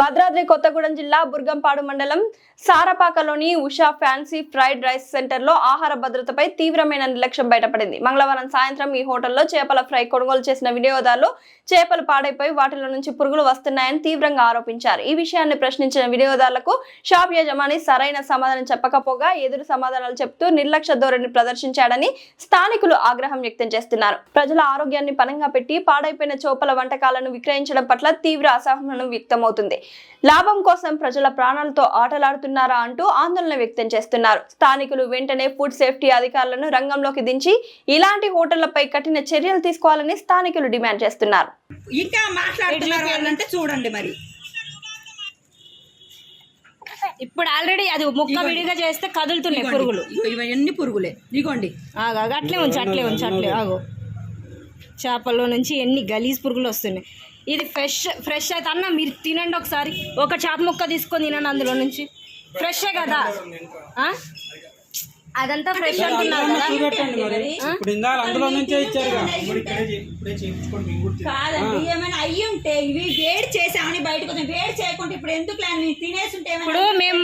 భద్రాద్రి కొత్తగూడెం జిల్లా బుర్గంపాడు మండలం సారపాకలోని ఉషా ఫ్యాన్సీ ఫ్రైడ్ రైస్ సెంటర్లో ఆహార భద్రతపై తీవ్రమైన నిర్లక్ష్యం బయటపడింది. మంగళవారం సాయంత్రం ఈ హోటల్లో చేపల ఫ్రై కొనుగోలు చేసిన వినియోగదారులు చేపలు పాడైపోయి వాటిలో నుంచి పురుగులు వస్తున్నాయని తీవ్రంగా ఆరోపించారు. ఈ విషయాన్ని ప్రశ్నించిన వినియోగదారులకు షాప్ యజమాని సరైన సమాధానం చెప్పకపోగా ఎదురు సమాధానాలు చెప్తూ నిర్లక్ష్య ధోరణి ప్రదర్శించాడని స్థానికులు ఆగ్రహం వ్యక్తం చేస్తున్నారు. ప్రజల ఆరోగ్యాన్ని పనంగా పెట్టి పాడైపోయిన చేపల వంటకాలను విక్రయించడం పట్ల తీవ్ర అసహనం వ్యక్తమవుతుంది. లాభం కోసం ప్రజల ప్రాణాలతో ఆటలాడుతున్నారా అంటూ ఆందోళన వ్యక్తం చేస్తున్నారు. స్థానికులు వెంటనే ఫుడ్ సేఫ్టీ అధికారులను రంగంలోకి దించి ఇలాంటి హోటళ్ళపై కఠిన చర్యలు తీసుకోవాలని స్థానికులు డిమాండ్ చేస్తున్నారు. ఇంకా మాట్లాడుతున్నారు చూడండి మరి. ఇప్పుడు ఆల్రెడీ అది ముక్క విడిగా చేస్తే కదులుతున్నాయి పురుగులు. ఇవన్నీ పురుగులే. ఇగోండి అట్లే ఉంచు అట్లే ఉంచు అట్లే ఆగు. చేపల్లో నుంచి ఎన్ని గలీజ్ పురుగులు వస్తున్నాయి. ఇది ఫ్రెష్ ఫ్రెష్ అయితే అన్న మీరు తినండి ఒకసారి. ఒక చేప ముక్క తీసుకొని తినండి అందులో నుంచి. ఫ్రెషే కదా? అదంతా ఫ్రెష్ అంటున్నారు ఇప్పుడు ఇందాక అందులో నుంచే ఇచ్చారుగా కాదండి ఏమైనా అయ్యి ఉంటే ఇవి వేడి చేసామని బయటకు వచ్చాం వేడి చేయకుండా ఇప్పుడు ఎందుకు లేని తినేసి ఉంటే ఏమైనా ఇప్పుడు మేము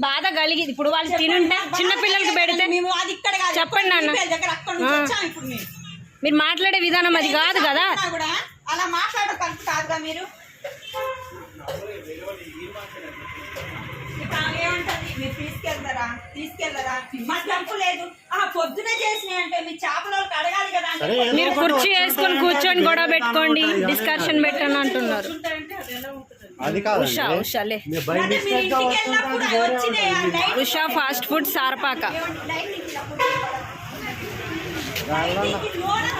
బాధ కలిగి ఇప్పుడు వాళ్ళు తినుంటే చిన్న పిల్లలకి పెడితే మేము అది ఇక్కడ కాదు చెప్పండి నాన్న. మీరు మాట్లాడే విధానం అది కాదు కదా. అలా మాట్లాడడం కరెక్ట్ కాదుగా మీరు? ఏమంటది? మీరు తీసుకెళ్తారా? తీసుకెళ్ళరా మాకు డబ్బు లేదు. ఆ పొద్దునే చేసినాయి అంటే మీ చేపల వాళ్ళకి అడగాలి కదా అంటే మీరు కుర్చీ వేసుకొని కూర్చొని గొడవ పెట్టుకోండి డిస్కషన్ పెట్టండి అంటున్నారు. అది కాదు ఉషా ఉషాలే అంటే మీరు ఇంటికి వెళ్ళినప్పుడు అవి వచ్చినాయి ఆ నైట్ ఉషా ఫాస్ట్ ఫుడ్